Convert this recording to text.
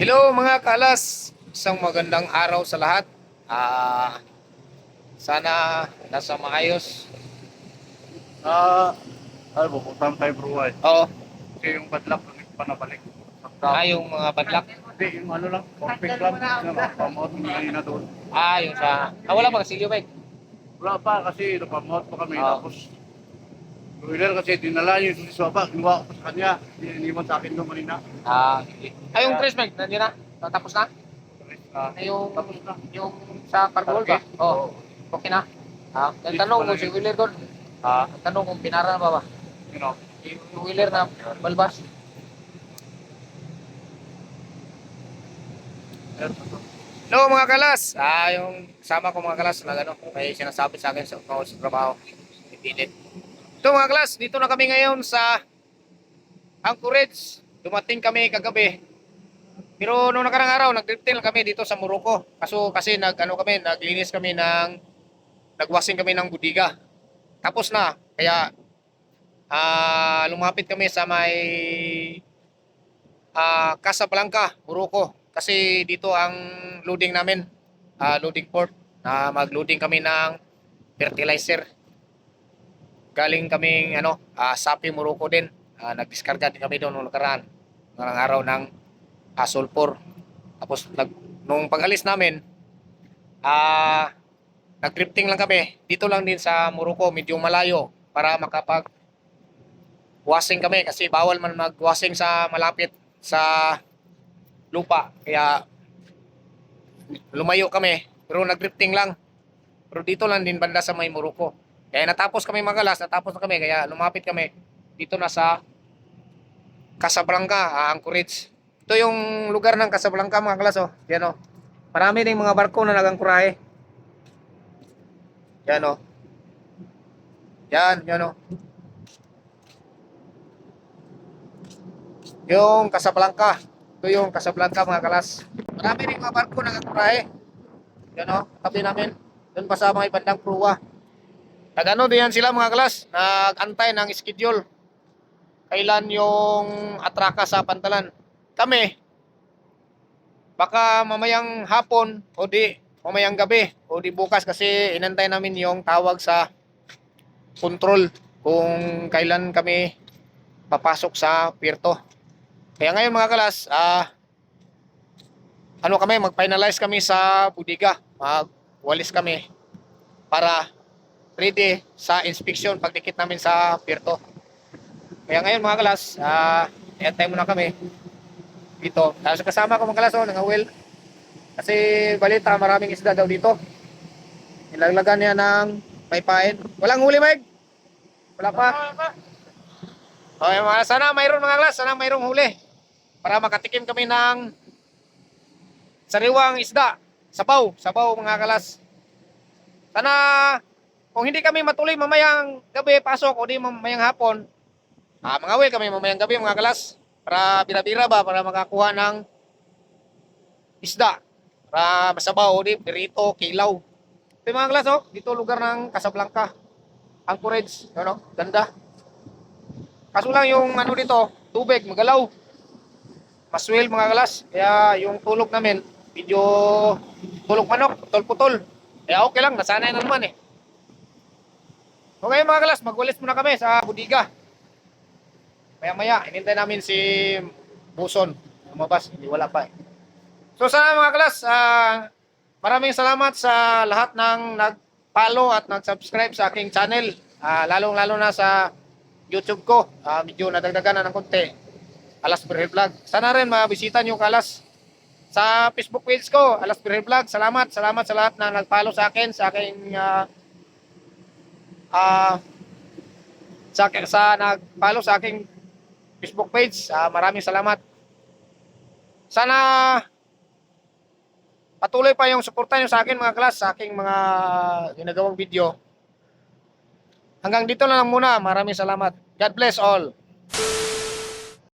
Hello mga kalas, isang magandang araw sa lahat. Ah, sana nasa maayos. Ah, ano po, pupuntahan tayo bro ay. Oo, Kasi yung badlak, hindi pa nabalik. ah, yung mga badlak. Hindi, yung ano lang, perfect lang. Ano, napamot mo kanina doon. Ah, yung sa... Ah, wala pa kasilyo ba? Wala pa kasi napamot pa kami. Ah. Tapos, Ruiner kasi dinala niyo yung susi swaba, ginawa ko sa kanya. Iniwan sa akin doon kanina. Ah, sige. Ah, yung Chris Mike, nandiyan na? Tapos na? Ah, Ah, yung, tapos na. yung sa Carbol ba? Oo, okay na. Ah, nagtanong ko si Wheeler doon. Ah, Nagtanong kung pinara na ba ba? you know. Yung Wheeler na balbas. Hello mga kalas. Ah, yung sama ko mga kalas na ano, may sinasabi sa akin sa, sa trabaho. Ipilit. Ito mga kalas, dito na kami ngayon sa Anchorage. Dumating kami kagabi. Pero nung nakarang araw, nag-drifting lang kami dito sa Morocco. Kaso kasi nag ano kami, naglinis kami ng nagwasing kami ng budiga. Tapos na, kaya ah lumapit kami sa may ah Casablanca, Morocco. Kasi dito ang loading namin, ah, loading port na mag-loading kami ng fertilizer. Galing kaming ano, ah, Sapi, Morocco din. Ah, nagdiskarga din kami doon nung nakaraan. Nung araw ng sulfur. Tapos nag, nung pag-alis namin, ah nag-drifting lang kami. Dito lang din sa Morocco, medyo malayo para makapag washing kami kasi bawal man mag-washing sa malapit sa lupa. Kaya lumayo kami pero nag-drifting lang. Pero dito lang din banda sa may Morocco. Kaya natapos kami magalas, natapos na kami kaya lumapit kami dito na sa Casablanca, ah, Anchorage. Ito yung lugar ng Casablanca mga kalas oh. Yan oh. Marami ding mga barko na nagangkurahe. Yan oh. Yan, yan oh. Yung Casablanca. Ito yung Casablanca mga kalas. Marami rin mga barko na nagkurahe. Yan o, tabi namin. Doon pa sa mga ibandang pruwa. Nagano din yan sila mga kalas. Nag-antay ng schedule. Kailan yung atraka sa pantalan. Kami, baka mamayang hapon o di mamayang gabi o di bukas kasi inantay namin yung tawag sa control kung kailan kami papasok sa Pirto. Kaya ngayon mga kalas, ah ano kami, mag-finalize kami sa budiga. Magwalis kami para ready sa inspection pagdikit namin sa Pirto. Kaya ngayon mga kalas, ah i-antay muna kami dito. Tapos kasama ko mga kalas, oh, nangawil. Kasi balita, maraming isda daw dito. Nilaglagan niya ng paypain. Walang huli, Mike? Wala pa? Okay, mga, sana mayroon mga kalas, sana mayroong huli para makatikim kami ng sariwang isda. Sabaw, sabaw mga kalas. Sana kung hindi kami matuloy mamayang gabi pasok o di mamayang hapon, ah, mga will kami mamayang gabi mga kalas para bira-bira ba para makakuha ng isda para masabaw o di pirito, kilaw. Ito yung mga kalas oh, dito lugar ng Casablanca. Anchorage, ano, ganda. Kaso lang yung ano dito, tubig, magalaw. Maswell mga kalas. Kaya yung tulog namin, medyo tulog manok, putol-putol. Kaya okay lang, nasanay na naman eh. Okay mga kalas, magwalis muna kami sa budiga. Maya maya, inintay namin si Buson. Lumabas, hindi wala pa eh. So sana mga kalas, ah, maraming salamat sa lahat ng nag-follow at nag-subscribe sa aking channel. Ah, lalong-lalo na sa YouTube ko. Ah, medyo nadagdagan na ng konti. Alas Birhel Vlog. Sana rin mabisita nyo kalas sa Facebook page ko, Alas Birhel Vlog. Salamat, salamat sa lahat na nag-follow sa akin, sa aking ah ah, sa, sa nag-follow sa aking Facebook page. Ah, maraming salamat. Sana patuloy pa yung suporta nyo sa akin mga klas, sa aking mga ginagawang video. Hanggang dito na lang muna. Maraming salamat. God bless all.